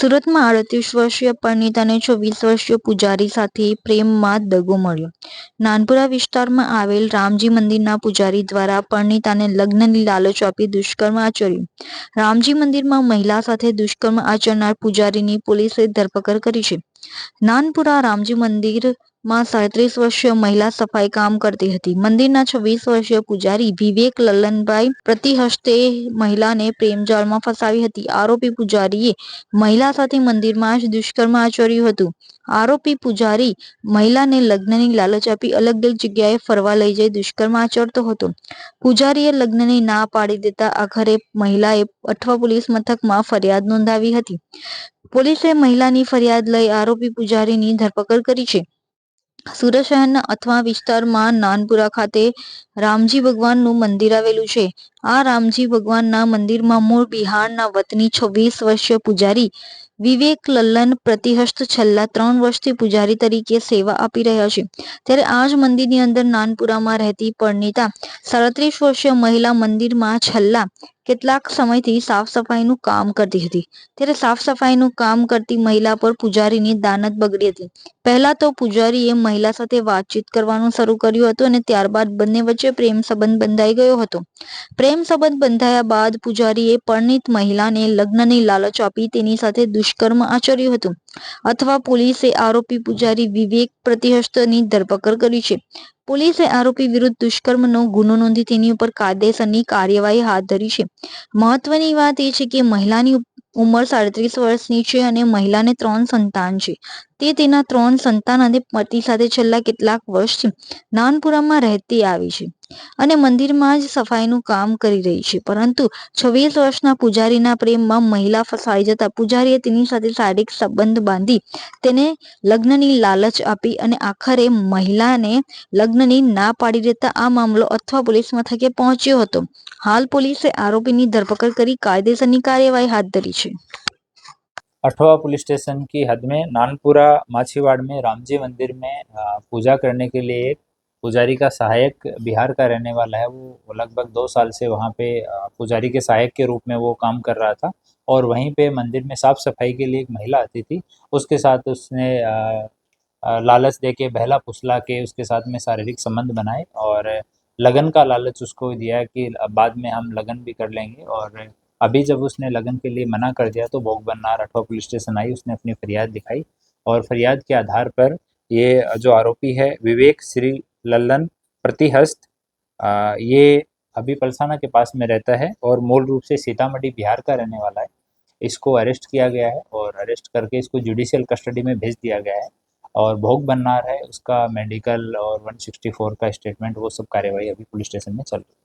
સુરતમાં આડત્રીસ વર્ષીય પરિણીત અને છવ્વીસ વર્ષીય પૂજારી સાથે પ્રેમમાં દગો મળ્યો. નાનપુરા વિસ્તારમાં આવેલ રામજી મંદિરના પૂજારી દ્વારા પરિણીતાને લગ્નની લાલચ આપી દુષ્કર્મ આચર્યું. રામજી મંદિરમાં મહિલા સાથે દુષ્કર્મ આચરનાર પૂજારીની પોલીસે ધરપકડ કરી છે. નાનપુરા રામજી મંદિરમાં સાડત્રીસ વર્ષીય મહિલા સફાઈ કામ કરતી હતી. મંદિરના છવ્વીસ વર્ષીય પૂજારી વિવેક લલનભાઈ પ્રતિહસ્તે મહિલાને પ્રેમજાળમાં ફસાવી હતી. આરોપી પૂજારીએ મહિલા સાથે મંદિરમાં જ દુષ્કર્મ આચર્યું હતું. આરોપી પૂજારી મહિલાને લગ્નની લાલચ આપી અલગ અલગ જગ્યાએ ફરવા લઈ જઈ દુષ્કર્મ આચરતો હતો. પૂજારીએ લગ્નની ના પાડી દેતા આખરે મહિલાએ અઠવા પોલીસ મથકમાં ફરિયાદ નોંધાવી હતી. પોલીસે મહિલાની ફરિયાદ લઈ આરોપી પૂજારીની ધરપકડ કરી છે. સુરત શહેરના અથવા વિસ્તારમાં નાનપુરા ખાતે રામજી ભગવાનનું મંદિર આવેલું છે. આ રામજી ભગવાનના મંદિરમાં મૂળ બિહારના વતની છવ્વીસ વર્ષીય પૂજારી વિવેક લલ્લન પ્રતિહસ્ત છેલ્લા ત્રણ વર્ષથી પૂજારી તરીકે સેવા આપી રહ્યા છે. ત્યારે આ જ મંદિરની અંદર નાનપુરામાં રહેતી પરણીતા સાડત્રીસ વર્ષીય મહિલા મંદિરમાં છેલ્લા કેટલાક સમયથી સાફ સફાઈનું કામ કરતી હતી. ત્યારે સાફ સફાઈનું કામ કરતી મહિલા પર પૂજારીની દાનત બગડી હતી. પહેલા તો પૂજારીએ મહિલા સાથે વાતચીત કરવાનું શરૂ કર્યું હતું અને ત્યારબાદ બંને વચ્ચે પ્રેમ સંબંધ બંધાઈ ગયો હતો. પ્રેમ સંબંધ બંધાયા બાદ પૂજારીએ પરણિત મહિલાને લગ્નની લાલચ આપી તેની સાથે દુષ્કર્મ આચર્યું હતું. અથવા પોલીસે આરોપી પૂજારી વિવેક પ્રતિહસ્તની ધરપકડ કરી છે. પોલીસે આરોપી વિરુદ્ધ દુષ્કર્મનો ગુનો નોંધી તેની ઉપર કાયદેસરની કાર્યવાહી હાથ ધરી છે. મહત્વની વાત એ છે કે મહિલાની ઉંમર સાડત્રીસ વર્ષની છે અને મહિલાને ત્રણ સંતાન છે. તે તેના ત્રણ સંતાન અને પતિ સાથે છેલ્લા કેટલાક વર્ષથી નાનપુરામાં રહેતી આવી છે. અને મંદિરમાં જ સફાઈનું કામ કરી રહી છે પરંતુ છવ્વીસ વર્ષના પૂજારીના પ્રેમમાં મહિલા ફસાઈ જતા પૂજારીએ તેની સાથે શારીરિક સંબંધ બાંધી તેને લગ્નની લાલચ આપી અને આખરે મહિલાને લગ્નની ના પાડી દેતા આ મામલો અથવા પોલીસ મથકે પહોંચ્યો હતો હાલ પોલીસે આરોપીની ધરપકડ કરી કાયદેસરની કાર્યવાહી હાથ ધરી છે अठवा पुलिस स्टेशन की हद में नानपुरा माछीवाड़ में रामजी मंदिर में अ, पूजा करने के लिए एक पुजारी का सहायक बिहार का रहने वाला है, वो लगभग दो साल से वहाँ पे पुजारी के सहायक के रूप में वो काम कर रहा था और वहीं पे मंदिर में साफ़ सफ़ाई के लिए एक महिला आती थी। उसके साथ उसने लालच दे के, बहला फुसला के उसके साथ में शारीरिक संबंध बनाए और लगन का लालच उसको दिया कि बाद में हम लगन भी कर लेंगे और अभी जब उसने लगन के लिए मना कर दिया तो भोग बननार अठवा पुलिस स्टेशन आई, उसने अपनी फरियाद दिखाई और फरियाद के आधार पर ये जो आरोपी है, विवेक श्री लल्लन, प्रतिहस्त ये अभी पलसाना के पास में रहता है और मूल रूप से सीतामढ़ी बिहार का रहने वाला है। इसको अरेस्ट किया गया है और अरेस्ट करके इसको जुडिशियल कस्टडी में भेज दिया गया है और भोग बननार है, उसका मेडिकल और 164 का स्टेटमेंट वो सब कार्यवाही अभी पुलिस स्टेशन में चल रही है।